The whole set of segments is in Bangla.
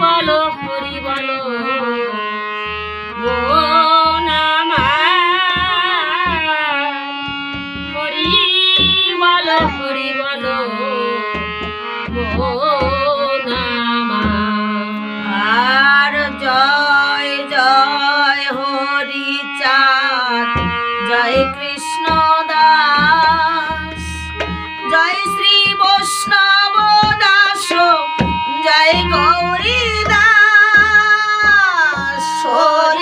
বলো হরি বলো হরি আর জয় জয় হরি চাঁদ জয় কৃষ্ণ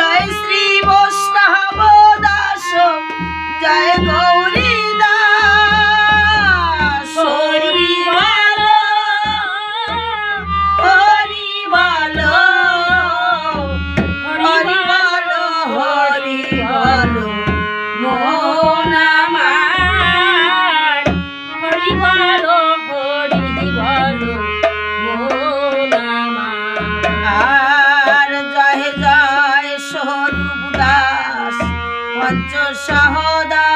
জয় শ্রী বৈষ্ণব দাস। জয় গৌরী পঞ্চ সহদা।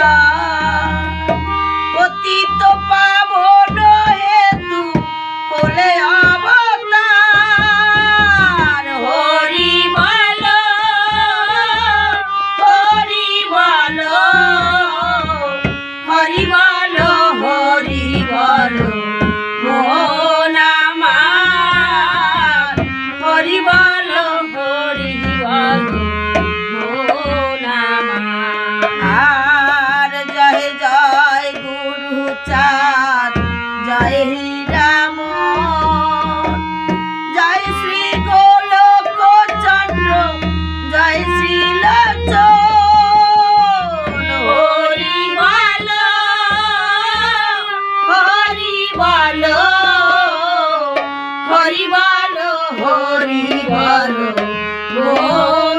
হরিবল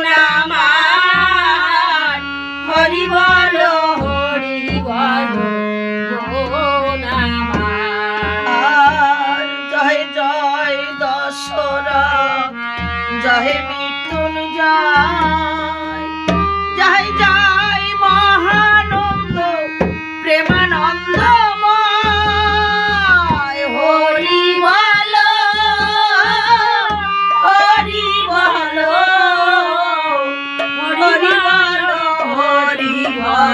নামার হরিবল হরিবল নামার জয় জয় দশরা জয় মৃত্যুঞ্জয় জয় জয় মহানন্দ প্রেমানন্দ।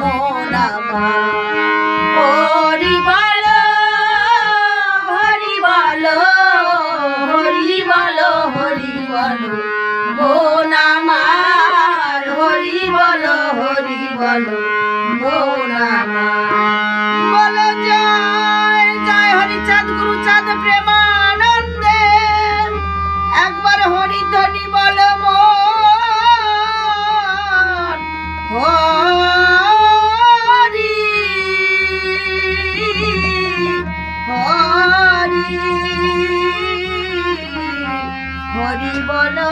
মন আমার। হরি বল হরি বল হরি বল হরি বল। মন আমার, হরি বল হরি বল। মন বল জয় জয় হরি চাঁদ, গুরু চাঁদ প্রেমানন্দে হরি বলো